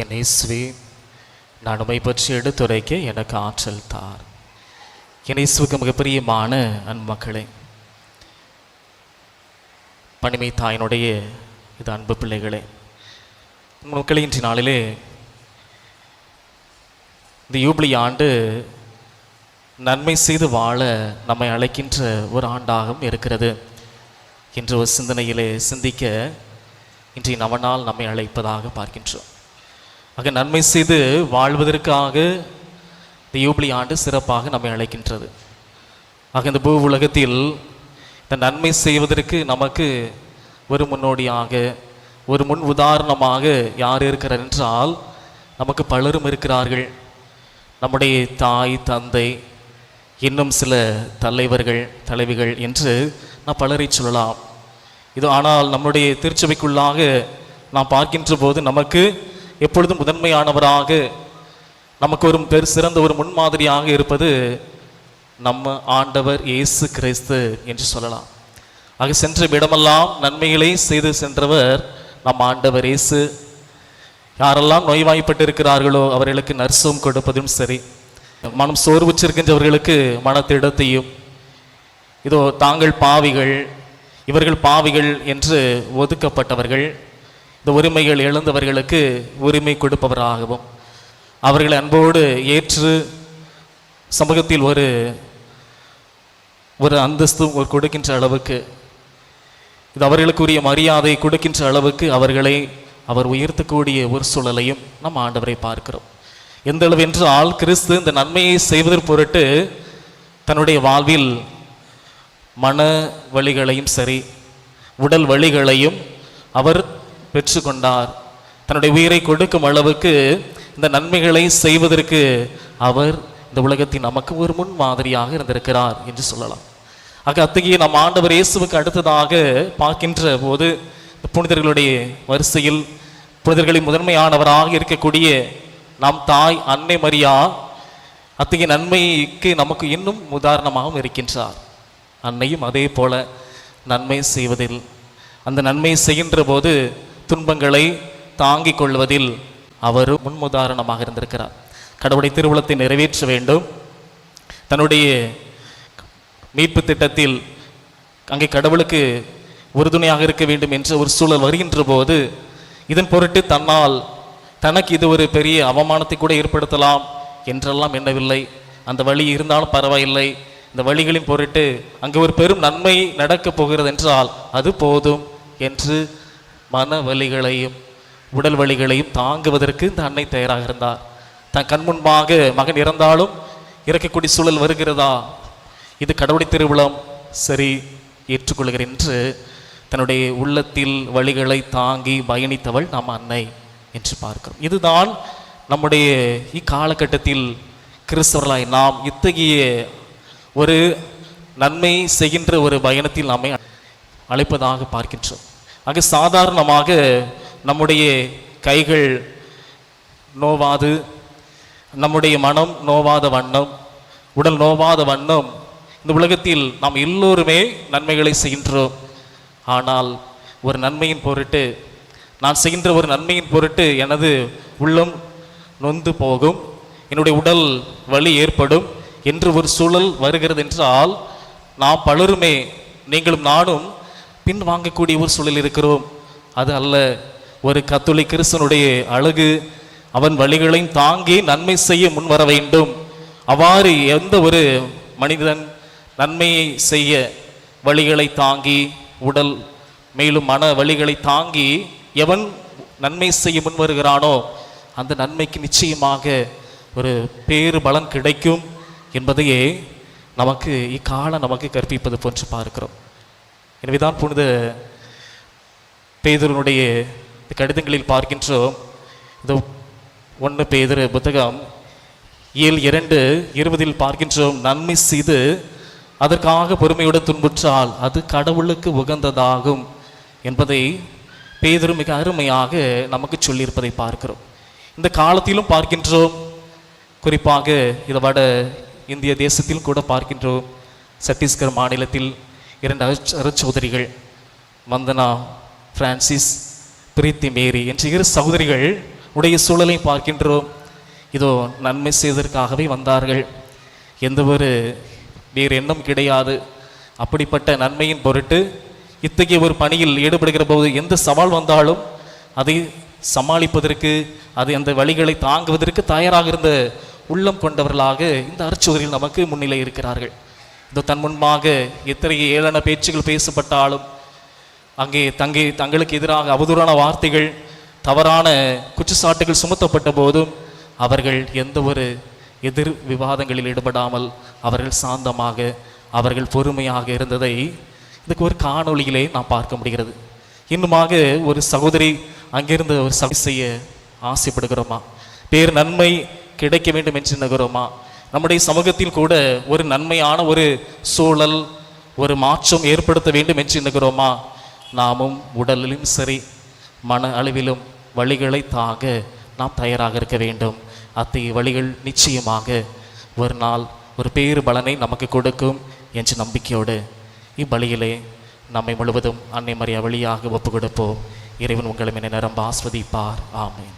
என் இயேசுவே நான் உமை பற்றி எடுத்துரைக்க எனக்கு ஆற்றல் தார். என் இயேசுக்கு மிக பிரியமான மக்களே பணிமை தாயினுடைய இது அன்பு பிள்ளைகளே மக்களே இன்றைய நாளிலே இந்த யூபிலி ஆண்டு நன்மை செய்து வாழ நம்மை அழைக்கின்ற ஒரு ஆண்டாகவும் இருக்கிறது என்ற ஒரு சிந்தனையிலே சிந்திக்க இன்றைய நவநாள் நம்மை அழைப்பதாக பார்க்கின்றோம். ஆக நன்மை செய்து வாழ்வதற்காக இந்த யூபிலி ஆண்டு சிறப்பாக நம்மை அழைக்கின்றது. ஆக இந்த பூ உலகத்தில் இந்த நன்மை செய்வதற்கு நமக்கு ஒரு முன்னோடியாக ஒரு முன் உதாரணமாக யார் இருக்கிறார் என்றால் நமக்கு பலரும் இருக்கிறார்கள். நம்முடைய தாய் தந்தை இன்னும் சில தலைவர்கள் தலைவிகள் என்று நாம் பலரை சொல்லலாம். இது ஆனால் நம்முடைய திருச்சபைக்குள்ளாக நாம் பார்க்கின்ற போது நமக்கு எப்பொழுதும் முதன்மையானவராக நமக்கு ஒரு பெரு சிறந்த ஒரு முன்மாதிரியாக இருப்பது நம்ம ஆண்டவர் இயேசு கிறிஸ்து என்று சொல்லலாம். ஆக சென்ற இடமெல்லாம் நன்மைகளை செய்து சென்றவர் நம் ஆண்டவர் இயேசு. யாரெல்லாம் நோய்வாய்ப்பட்டு இருக்கிறார்களோ அவர்களுக்கு நர்சும் கொடுப்பதும் சரி. மனம் சோர்வுச்சிருக்கின்றவர்களுக்கு மனத்திடத்தையும் இதோ தாங்கள் பாவிகள் இவர்கள் பாவிகள் என்று ஒதுக்கப்பட்டவர்கள். இந்த உரிமைகள் இழந்தவர்களுக்கு உரிமை கொடுப்பவராகவும் அவர்களை அன்போடு ஏற்று சமூகத்தில் ஒரு ஒரு அந்தஸ்து ஒரு கொடுக்கின்ற அளவுக்கு இது அவர்களுக்குரிய மரியாதை கொடுக்கின்ற அளவுக்கு அவர்களை அவர் உயர்த்தக்கூடிய ஒரு சூழலையும் நம் ஆண்டவரை பார்க்கிறோம். எந்த அளவென்றால் கிறிஸ்து இந்த நன்மையை செய்வதற்கு பொருட்டு தன்னுடைய வாழ்வில் மன வழிகளையும் சரி உடல் வழிகளையும் அவர் பெற்றுக்கொண்டார். தன்னுடைய உயிரை கொடுக்கும் அளவுக்கு இந்த நன்மைகளை செய்வதற்கு அவர் இந்த உலகத்தின் நமக்கு ஒரு முன் மாதிரியாக இருந்திருக்கிறார் என்று சொல்லலாம். ஆக அத்தகைய நம் ஆண்டவர் இயேசுவுக்கு அடுத்ததாக பார்க்கின்ற போது இந்த புனிதர்களுடைய வரிசையில் புனிதர்களின் முதன்மையானவராக இருக்கக்கூடிய நம் தாய் அன்னை மரியா அத்தகைய நன்மைக்கு நமக்கு இன்னும் உதாரணமாகவும் இருக்கின்றார். அன்னையும் அதே போல நன்மை செய்வதில். அந்த நன்மை செய்கின்ற போது துன்பங்களை தாங்கிக் கொள்வதில் அவர் முன்முதாரணமாக இருந்திருக்கிறார். கடவுளுடைய திருவுளத்தை நிறைவேற்ற வேண்டும். தன்னுடைய மீட்பு திட்டத்தில் அங்கே கடவுளுக்கு உறுதுணையாக இருக்க வேண்டும் என்ற ஒரு சூழல் வருகின்ற போது இதன் பொருட்டு தன்னால் தனக்கு இது ஒரு பெரிய அவமானத்தை கூட ஏற்படுத்தலாம் என்றெல்லாம் எண்ணவில்லை. அந்த வழி இருந்தாலும் பரவாயில்லை. இந்த வழிகளின் பொருட்டு அங்கே ஒரு பெரும் நன்மை நடக்கப் போகிறது என்றால் அது போதும் என்று மன வலிகளையும் உடல் வலிகளையும் தாங்குவதற்கு இந்த அன்னை தயாராக இருந்தார். தன் கண் முன்பாக மகன் இறந்தாலும் இறக்கக்கூடிய சூழல் வருகிறதா? இது கடவுளை திருவிழம். சரி ஏற்றுக்கொள்கிறேன் என்று தன்னுடைய உள்ளத்தில் வழிகளை தாங்கி பயணித்தவள் நம் அன்னை என்று பார்க்கிறோம். இதுதான் நம்முடைய இக்காலகட்டத்தில் கிறிஸ்தவர்களாய் நாம் இத்தகைய ஒரு நன்மை செய்கின்ற ஒரு பயணத்தில் நம்மை அழைப்பதாக பார்க்கின்றோம். ஆக சாதாரணமாக நம்முடைய கைகள் நோவாது நம்முடைய மனம் நோவாத வண்ணம் உடல் நோவாத வண்ணம். இந்த உலகத்தில் நாம் எல்லோருமே நன்மைகளை செய்கின்றோம். ஆனால் ஒரு நன்மையின் பொருட்டு நான் செய்கின்ற ஒரு நன்மையின் பொருட்டு எனது உள்ளம் நொந்து போகும் என்னுடைய உடல் வலி ஏற்படும் என்று ஒரு சூழல் வருகிறது என்றால் நாம் பலருமே நீங்களும் நானும் பின் வாங்கக்கூடிய ஒரு சூழல் இருக்கிறோம். அது அல்ல ஒரு கத்தோலிக்க கிறிஸ்தனுடைய அழகு அவன் வழிகளையும் தாங்கி நன்மை செய்ய முன்வர வேண்டும். அவ்வாறு எந்த ஒரு மனிதன் நன்மையை செய்ய வழிகளை தாங்கி உடல் மேலும் மன வழிகளை தாங்கி எவன் நன்மை செய்ய முன்வருகிறானோ அந்த நன்மைக்கு நிச்சயமாக ஒரு பேறு பலன் கிடைக்கும் என்பதையே நமக்கு இக்காலம் நமக்கு கற்பிப்பது போன்று பார்க்கிறோம். எனவேதான் புனித பேதருனுடைய கடிதங்களில் பார்க்கின்றோம். இந்த ஒன்று பேதர் புத்தகம் ஏழு இரண்டு இருபதில் பார்க்கின்றோம். நன்மை செய்து அதற்காக பொறுமையுடன் துன்புற்றால் அது கடவுளுக்கு உகந்ததாகும் என்பதை பேதரு மிக அருமையாக நமக்கு சொல்லியிருப்பதை பார்க்கிறோம். இந்த காலத்திலும் பார்க்கின்றோம். குறிப்பாக இதை வட இந்திய தேசத்திலும் கூட பார்க்கின்றோம். சத்தீஸ்கர் மாநிலத்தில் இரண்டு அருச்சோதரிகள் வந்தனா பிரான்சிஸ் பிரீத்தி மேரி என்ற இரு சகோதரிகள் உடைய சூழலை பார்க்கின்றோம். இதோ நன்மை செய்வதற்காகவே வந்தார்கள். எந்த ஒரு வேறு எண்ணம் கிடையாது. அப்படிப்பட்ட நன்மையின் பொருட்டு இத்தகைய ஒரு பணியில் ஈடுபடுகிற போது எந்த சவால் வந்தாலும் அதை சமாளிப்பதற்கு அது அந்த வழிகளை தாங்குவதற்கு தயாராக இருந்த உள்ளம் கொண்டவர்களாக இந்த அருச்சுவரில் நமக்கு முன்னிலை இருக்கிறார்கள். இதோ தன் முன்பாக எத்தனை ஏளன பேச்சுகள் பேசப்பட்டாலும் அங்கே தங்கி தங்களுக்கு எதிராக அவதூறான வார்த்தைகள் தவறான குற்றச்சாட்டுகள் சுமத்தப்பட்ட போதும் அவர்கள் எந்த ஒரு எதிர் விவாதங்களில் ஈடுபடாமல் அவர்கள் சாந்தமாக அவர்கள் பொறுமையாக இருந்ததை இதுக்கு ஒரு காணொளியிலே நாம் பார்க்க முடிகிறது. இன்னுமாக ஒரு சகோதரி அங்கிருந்து ஒரு சபை செய்ய ஆசைப்படுகிறோமா? பேர் நன்மை கிடைக்க வேண்டும் என்று நகரோமா நம்முடைய சமூகத்தில் கூட ஒரு நன்மையான ஒரு சூழல் ஒரு மாற்றம் ஏற்படுத்த வேண்டும் என்று எண்ணுகிறோமா? நாமும் உடலிலும் சரி மன அளவிலும் வழிகளை தாக நாம் தயாராக இருக்க வேண்டும். அத்தகைய வழிகள் நிச்சயமாக ஒரு நாள் ஒரு பேறு பலனை நமக்கு கொடுக்கும் என்ற நம்பிக்கையோடு இப்பலியிலே நம்மை முழுவதும் அன்னை மரியா வழியாக ஒப்பு கொடுப்போம் இறைவன் உங்களை நிரம்ப ஆஸ்வதிப்பார். ஆமேன்.